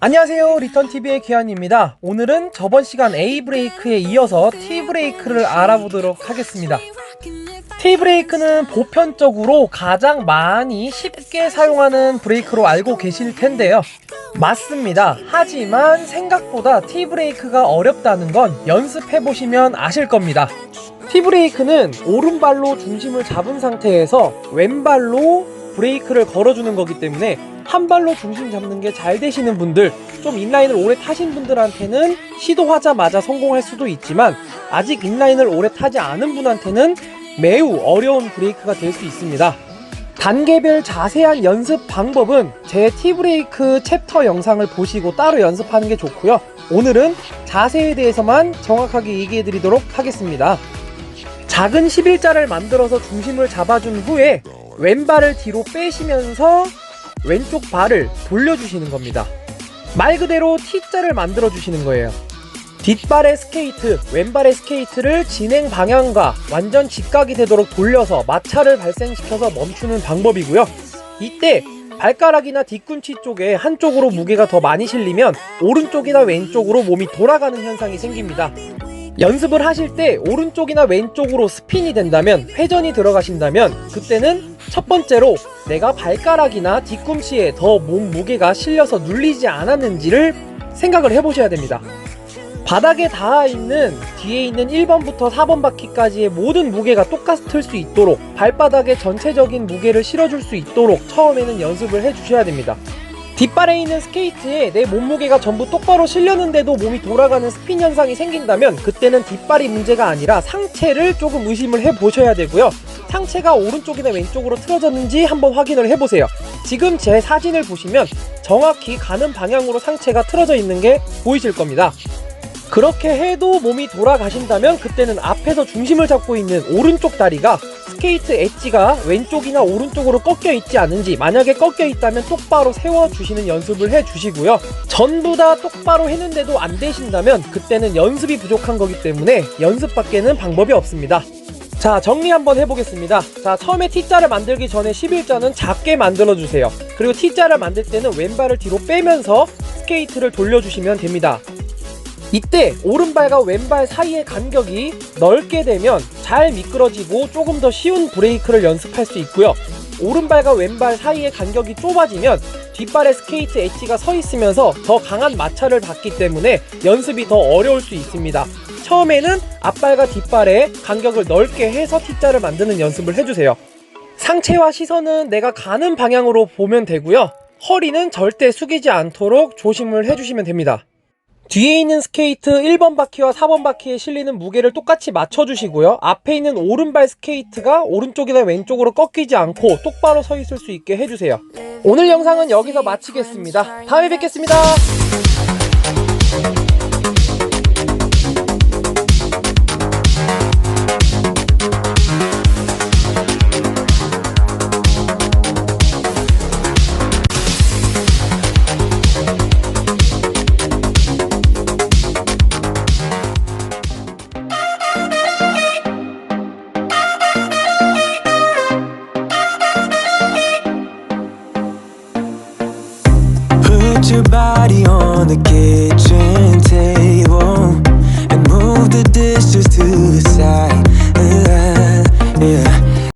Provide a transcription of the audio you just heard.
안녕하세요. 리턴TV의 기환입니다. 오늘은 저번 시간 A 브레이크에 이어서 T 브레이크를 알아보도록 하겠습니다. T 브레이크는 보편적으로 가장 많이 쉽게 사용하는 브레이크로 알고 계실 텐데요. 맞습니다. 하지만 생각보다 T 브레이크가 어렵다는 건 연습해 보시면 아실 겁니다. T 브레이크는 오른발로 중심을 잡은 상태에서 왼발로 브레이크를 걸어주는 거기 때문에 한 발로 중심 잡는 게 잘 되시는 분들, 좀 인라인을 오래 타신 분들한테는 시도하자마자 성공할 수도 있지만 아직 인라인을 오래 타지 않은 분한테는 매우 어려운 브레이크가 될 수 있습니다. 단계별 자세한 연습 방법은 제 T브레이크 챕터 영상을 보시고 따로 연습하는 게 좋고요. 오늘은 자세에 대해서만 정확하게 얘기해 드리도록 하겠습니다. 작은 11자를 만들어서 중심을 잡아준 후에 왼발을 뒤로 빼시면서 왼쪽 발을 돌려주시는 겁니다. 말 그대로 T자를 만들어 주시는 거예요. 뒷발의 스케이트, 왼발의 스케이트를 진행 방향과 완전 직각이 되도록 돌려서 마찰을 발생시켜서 멈추는 방법이고요. 이때 발가락이나 뒤꿈치 쪽에 한쪽으로 무게가 더 많이 실리면 오른쪽이나 왼쪽으로 몸이 돌아가는 현상이 생깁니다. 연습을 하실 때 오른쪽이나 왼쪽으로 스핀이 된다면 회전이 들어가신다면 그때는 첫 번째로 내가 발가락이나 뒤꿈치에 더 몸 무게가 실려서 눌리지 않았는지를 생각을 해보셔야 됩니다. 바닥에 닿아 있는 뒤에 있는 1번부터 4번 바퀴까지의 모든 무게가 똑같을 수 있도록 발바닥에 전체적인 무게를 실어줄 수 있도록 처음에는 연습을 해 주셔야 됩니다. 뒷발에 있는 스케이트에 내 몸무게가 전부 똑바로 실렸는데도 몸이 돌아가는 스핀 현상이 생긴다면 그때는 뒷발이 문제가 아니라 상체를 조금 의심을 해 보셔야 되고요. 상체가 오른쪽이나 왼쪽으로 틀어졌는지 한번 확인을 해보세요. 지금 제 사진을 보시면 정확히 가는 방향으로 상체가 틀어져 있는 게 보이실 겁니다. 그렇게 해도 몸이 돌아가신다면 그때는 앞에서 중심을 잡고 있는 오른쪽 다리가 스케이트 엣지가 왼쪽이나 오른쪽으로 꺾여 있지 않은지 만약에 꺾여 있다면 똑바로 세워 주시는 연습을 해 주시고요. 전부 다 똑바로 했는데도 안 되신다면 그때는 연습이 부족한 거기 때문에 연습밖에는 방법이 없습니다. 자 정리 한번 해보겠습니다 자 처음에 T자를 만들기 전에 11자는 작게 만들어 주세요 그리고 T자를 만들 때는 왼발을 뒤로 빼면서 스케이트를 돌려주시면 됩니다 이때 오른발과 왼발 사이의 간격이 넓게 되면 잘 미끄러지고 조금 더 쉬운 브레이크를 연습할 수 있고요. 오른발과 왼발 사이의 간격이 좁아지면 뒷발의 스케이트 엣지가 서 있으면서 더 강한 마찰을 받기 때문에 연습이 더 어려울 수 있습니다. 처음에는 앞발과 뒷발의 간격을 넓게 해서 T자를 만드는 연습을 해주세요. 상체와 시선은 내가 가는 방향으로 보면 되고요. 허리는 절대 숙이지 않도록 조심을 해주시면 됩니다. 뒤에 있는 스케이트 1번 바퀴와 4번 바퀴에 실리는 무게를 똑같이 맞춰주시고요. 앞에 있는 오른발 스케이트가 오른쪽이나 왼쪽으로 꺾이지 않고 똑바로 서 있을 수 있게 해주세요. 오늘 영상은 여기서 마치겠습니다. 다음에 뵙겠습니다. Kitchen table and move the dishes to the side. Yeah.